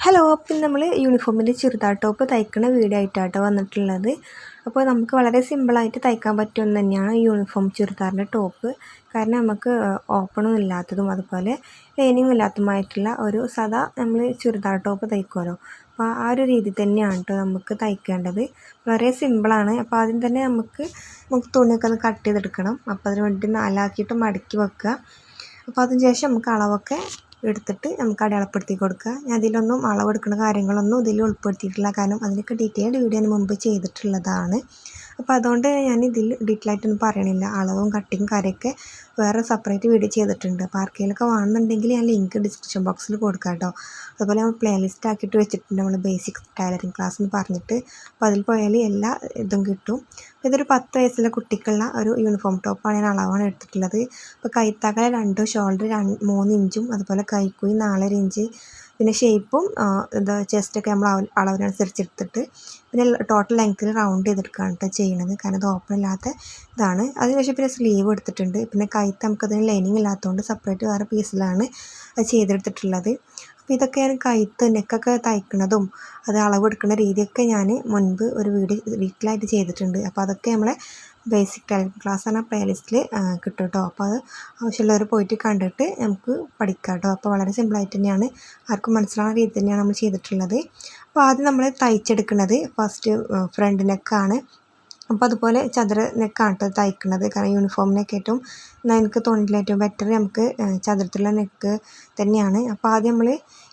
Hello അപ്പം നമ്മൾ യൂണിഫോമിന്റെ ചുരിദാർ ടോപ്പ് തയ്ക്കുന്ന വീഡിയോ ആയിട്ടാട്ടോ വന്നിട്ടുള്ളത്. അപ്പോൾ നമുക്ക് വളരെ സിമ്പിളായിട്ട് തയ്ക്കാൻ പറ്റുമെന്ന് തന്നെയാണ് യൂണിഫോം ചുരിദാറിന്റെ ടോപ്പ് കാരണം നമുക്ക് ഓപ്പണും ഇല്ലാത്തതും അതുപോലെ ലൈനിങ്ങും ഇല്ലാത്തതുമായിട്ടുള്ള ഒരു സദാ നമ്മൾ ചുരിദാർ ടോപ്പ് തയ്ക്കുമല്ലോ അപ്പോൾ ആ ഒരു രീതി തന്നെയാണ് കേട്ടോ നമുക്ക് തയ്ക്കേണ്ടത്. വളരെ സിമ്പിളാണ് അപ്പോൾ ആദ്യം തന്നെ നമുക്ക് നമുക്ക് തുണിയൊക്കെ ഒന്ന് കട്ട് ചെയ്തെടുക്കണം. അപ്പോൾ അതിന് വേണ്ടി നാലാക്കിയിട്ട് മടക്കി വെക്കുക. അപ്പോൾ അതിന് ശേഷം നമുക്ക് അളവൊക്കെ എടുത്തിട്ട് നമുക്ക് അടയാളപ്പെടുത്തി കൊടുക്കുക. ഞാൻ അതിലൊന്നും അളവെടുക്കുന്ന കാര്യങ്ങളൊന്നും ഇതിൽ ഉൾപ്പെടുത്തിയിട്ടില്ല. കാരണം അതിനൊക്കെ ഡീറ്റെയിൽഡ് വീഡിയോ മുമ്പ് ചെയ്തിട്ടുള്ളതാണ്. അപ്പോൾ അതുകൊണ്ട് ഞാൻ ഇതിൽ ഡീറ്റെയിൽ ആയിട്ടൊന്നും പറയണില്ല. അളവും കട്ടിങ് കാര്യമൊക്കെ വേറെ സെപ്പറേറ്റ് വീഡിയോ ചെയ്തിട്ടുണ്ട്. അപ്പോൾ ആർക്കെങ്കിലൊക്കെ വേണമെന്നുണ്ടെങ്കിൽ ഞാൻ ലിങ്ക് ഡിസ്ക്രിപ്ഷൻ ബോക്സിൽ കൊടുക്കാം കേട്ടോ അതുപോലെ നമ്മൾ പ്ലേലിസ്റ്റ് ആക്കിയിട്ട് വെച്ചിട്ടുണ്ട്. നമ്മൾ ബേസിക് ടൈലറിങ് ക്ലാസ് എന്ന് പറഞ്ഞിട്ട്. അപ്പോൾ അതിൽ പോയാൽ എല്ലാ ഇതും കിട്ടും. ഇതൊരു പത്ത് വയസ്സിലെ കുട്ടിക്കുള്ള ഒരു യൂണിഫോം ടോപ്പാണ് ഞാൻ അളവാണ് എടുത്തിട്ടുള്ളത്. അപ്പോൾ കൈത്താക്കളെ രണ്ടും ഷോൾഡർ മൂന്ന് ഇഞ്ചും അതുപോലെ കൈക്കുഴി നാലര ഇഞ്ച് പിന്നെ ഷേപ്പും എന്താ ചെസ്റ്റൊക്കെ നമ്മൾ അളവിനനുസരിച്ച് എടുത്തിട്ട് പിന്നെ ടോട്ടൽ ലെങ്ത്തിൽ റൗണ്ട് ചെയ്തെടുക്കുകയാണ് കേട്ടോ ചെയ്യണത്. കാരണം ഇത് ഓപ്പൺ ഇല്ലാത്ത ഇതാണ്. അതിനുശേഷം പിന്നെ സ്ലീവ് എടുത്തിട്ടുണ്ട്. പിന്നെ കൈത്ത് നമുക്കതിന് ലൈനിങ് ഇല്ലാത്തതുകൊണ്ട് സെപ്പറേറ്റ് വേറെ പീസിലാണ് അത് ചെയ്തെടുത്തിട്ടുള്ളത്. അപ്പോൾ ഇതൊക്കെ ഞാൻ കൈത്ത് നെക്കൊക്കെ തയ്ക്കുന്നതും അത് അളവെടുക്കുന്ന രീതിയൊക്കെ ഞാൻ മുൻപ് ഒരു വീഡിയോ വീട്ടിലായിട്ട് ചെയ്തിട്ടുണ്ട്. അപ്പോൾ അതൊക്കെ നമ്മളെ ബേസിക് ടൈലറിംഗ് ക്ലാസ് പ്ലേ പ്ലേലിസ്റ്റിൽ കിട്ടും കേട്ടോ അപ്പോൾ അത് ആവശ്യമുള്ളവർ പോയിട്ട് കണ്ടിട്ട് നമുക്ക് പഠിക്കാം കേട്ടോ അപ്പോൾ വളരെ സിമ്പിളായിട്ട് തന്നെയാണ്. ആർക്കും മനസ്സിലാവുന്ന രീതി തന്നെയാണ് നമ്മൾ ചെയ്തിട്ടുള്ളത്. അപ്പോൾ ആദ്യം നമ്മൾ തയ്ച്ചെടുക്കുന്നത് ഫസ്റ്റ് ഫ്രണ്ട് നെക്കാണ്. അപ്പോൾ അതുപോലെ ചതുര നെക്കാണ് കേട്ടോ തയ്ക്കുന്നത് കാരണം യൂണിഫോമിനൊക്കെ ഏറ്റവും എനിക്ക് തോന്നിയിട്ടില്ല ഏറ്റവും ബെറ്റർ നമുക്ക് ചതുരത്തിലുള്ള നെക്ക് തന്നെയാണ്. അപ്പോൾ ആദ്യം നമ്മൾ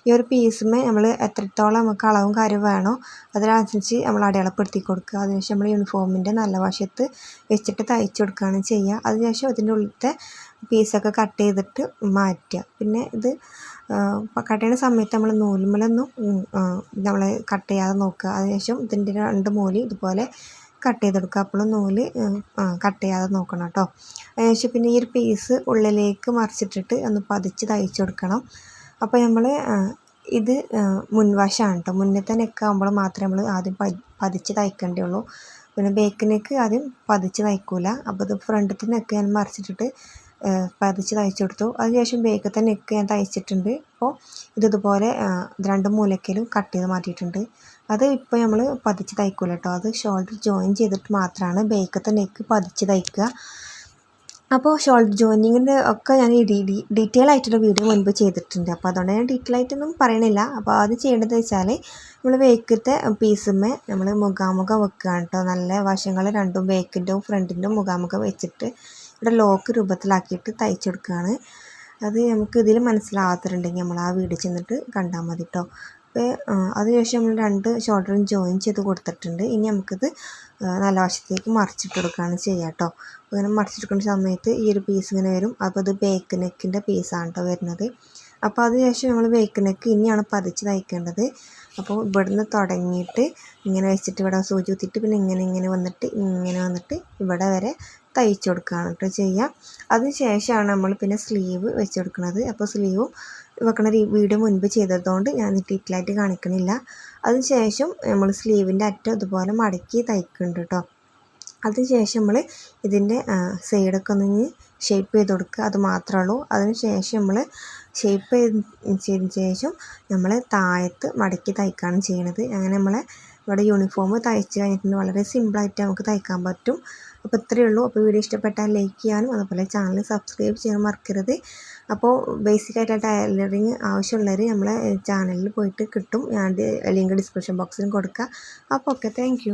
ഈ ഒരു പീസുമേ നമ്മൾ എത്രത്തോളം നമുക്ക് അളവും കാര്യം വേണോ അതിനനുസരിച്ച് നമ്മൾ അടയാളപ്പെടുത്തി കൊടുക്കുക. അതിനുശേഷം നമ്മൾ യൂണിഫോമിന്റെ നല്ല വശത്ത് വെച്ചിട്ട് തയ്ച്ചു കൊടുക്കുകയാണ് ചെയ്യുക. അതിനുശേഷം അതിന്റെ ഉള്ളിലത്തെ പീസൊക്കെ കട്ട് ചെയ്തിട്ട് മാറ്റുക. പിന്നെ ഇത് കട്ട് ചെയ്യുന്ന സമയത്ത് നമ്മൾ നൂലുമലൊന്നും നമ്മൾ കട്ട് ചെയ്യാതെ നോക്കുക. അതിനുശേഷം ഇതിന്റെ രണ്ട് മൂലി ഇതുപോലെ കട്ട് ചെയ്തെടുക്കുക അപ്പോഴും നൂൽ കട്ട് ചെയ്യാതെ നോക്കണം കേട്ടോ അതിനുശേഷം പിന്നെ ഈ ഒരു പീസ് ഉള്ളിലേക്ക് മറിച്ചിട്ടിട്ട് ഒന്ന് പതിച്ച് തയ്ച്ചു കൊടുക്കണം. അപ്പോൾ നമ്മൾ ഇത് മുൻവശമാണ് കേട്ടോ തന്നെ ആകുമ്പോൾ മാത്രമേ നമ്മൾ ആദ്യം പതിച്ച് തയ്ക്കേണ്ടതുള്ളൂ പിന്നെ ബേക്ക് നെക്ക് ആദ്യം പതിച്ച് തയ്ക്കൂല. അപ്പോൾ ഇത് ഫ്രണ്ടിൽ നെക്ക് ഞാൻ മറിച്ചിട്ടിട്ട് പതിച്ച് തയ്ച്ചു കൊടുത്തു. അതിനുശേഷം ബേക്കത്തെ നെക്ക് ഞാൻ തയ്ച്ചിട്ടുണ്ട്. അപ്പോൾ ഇത് ഇതുപോലെ രണ്ട് മൂലക്കലും കട്ട് ചെയ്ത് മാറ്റിയിട്ടുണ്ട്. അത് ഇപ്പോൾ നമ്മൾ പതിച്ച് തയ്ക്കില്ല കേട്ടോ. അത് ഷോൾഡർ ജോയിൻ ചെയ്തിട്ട് മാത്രമാണ് ബേക്കത്തെ നെക്ക് പതിച്ച് തയ്ക്കുക. അപ്പോൾ ഷോൾഡർ ജോയിനിങ്ങിന്റെ ഒക്കെ ഞാൻ ഡീറ്റെയിൽ ആയിട്ടുള്ള വീഡിയോ മുൻപ് ചെയ്തിട്ടുണ്ട്. അപ്പോൾ അതുകൊണ്ട് ഞാൻ ഡീറ്റെയിൽ ആയിട്ടൊന്നും പറയണില്ല. അപ്പോൾ അത് ചെയ്യേണ്ടത് വെച്ചാൽ നമ്മൾ ബേക്കത്തെ പീസുമേ നമ്മൾ മുഖാമുഖം വെക്കുകയാണ് കേട്ടോ. നല്ല വശങ്ങൾ രണ്ടും ബേക്കിന്റെയും ഫ്രണ്ടിന്റെയും മുഖാമുഖം വെച്ചിട്ട് ഇവിടെ ലോക്ക് രൂപത്തിലാക്കിയിട്ട് തയ്ച്ചെടുക്കുകയാണ്. അത് നമുക്ക് ഇതിൽ മനസ്സിലാവാത്തതുണ്ടെങ്കിൽ നമ്മൾ ആ വീട് ചെന്നിട്ട് കണ്ടാൽ മതി കേട്ടോ. അപ്പോൾ അതിനുശേഷം നമ്മൾ രണ്ട് ഷോൾഡറും ജോയിൻ ചെയ്ത് കൊടുത്തിട്ടുണ്ട്. ഇനി നമുക്കിത് നല്ല വശത്തേക്ക് മറിച്ചിട്ട് കൊടുക്കുകയാണ് ചെയ്യുക കേട്ടോ. അങ്ങനെ മറിച്ചെടുക്കുന്ന സമയത്ത് ഈ ഒരു പീസ് ഇങ്ങനെ വരും. അപ്പോൾ ഇത് ബേക്ക് നെക്കിന്റെ പീസാണ് കേട്ടോ വരുന്നത്. അപ്പോൾ അതിനുശേഷം നമ്മൾ ബേക്ക് നെക്ക് ഇനിയാണ് പതിച്ച് തയ്ക്കേണ്ടത്. അപ്പോൾ ഇവിടുന്ന് തുടങ്ങിയിട്ട് ഇങ്ങനെ വെച്ചിട്ട് ഇവിടെ സൂചി കുത്തിയിട്ട് പിന്നെ ഇങ്ങനെ ഇങ്ങനെ വന്നിട്ട് ഇങ്ങനെ വന്നിട്ട് ഇവിടെ വരെ തയ്ച്ചു കൊടുക്കുകയാണ് കേട്ടോ ചെയ്യുക. അതിന് ശേഷമാണ് നമ്മൾ പിന്നെ സ്ലീവ് വെച്ച് കൊടുക്കുന്നത്. അപ്പോൾ സ്ലീവും വെക്കണ വീഡിയോ മുൻപ് ചെയ്തതുകൊണ്ട് ഞാൻ ഡീറ്റെയിലായിട്ട് കാണിക്കണില്ല. അതിന് ശേഷം നമ്മൾ സ്ലീവിന്റെ അറ്റം ഇതുപോലെ മടക്കി തയ്ക്കുന്നുണ്ട് കേട്ടോ. അതിന് ശേഷം നമ്മൾ ഇതിന്റെ സൈഡൊക്കെ ഒന്ന് ഷേപ്പ് ചെയ്ത് കൊടുക്കുക. അത് മാത്രമേ ഉള്ളൂ. അതിന് ശേഷം നമ്മൾ ഷേപ്പ് ചെയ്തതിന് ശേഷം നമ്മൾ താഴത്ത് മടക്കി തയ്ക്കുകയാണ് ചെയ്യണത്. അങ്ങനെ നമ്മളെ ഇവിടെ യൂണിഫോം തയ്ച്ച് കഴിഞ്ഞിട്ടുണ്ട്. വളരെ സിമ്പിളായിട്ട് നമുക്ക് തയ്ക്കാൻ പറ്റും. അപ്പോൾ ഇത്രയേ ഉള്ളൂ. അപ്പോൾ വീഡിയോ ഇഷ്ടപ്പെട്ടാൽ ലൈക്ക് ചെയ്യാനും അതുപോലെ ചാനൽ സബ്സ്ക്രൈബ് ചെയ്യാൻ മറക്കരുത്. അപ്പോൾ ബേസിക് ആയിട്ട് ടൈലറിങ് ആവശ്യമുള്ളവർ നമ്മളെ ചാനലിൽ പോയിട്ട് കിട്ടും. ഞാൻ ലിങ്ക് ഡിസ്ക്രിപ്ഷൻ ബോക്സിൽ കൊടുക്കുക അപ്പോൾ ഓക്കെ താങ്ക്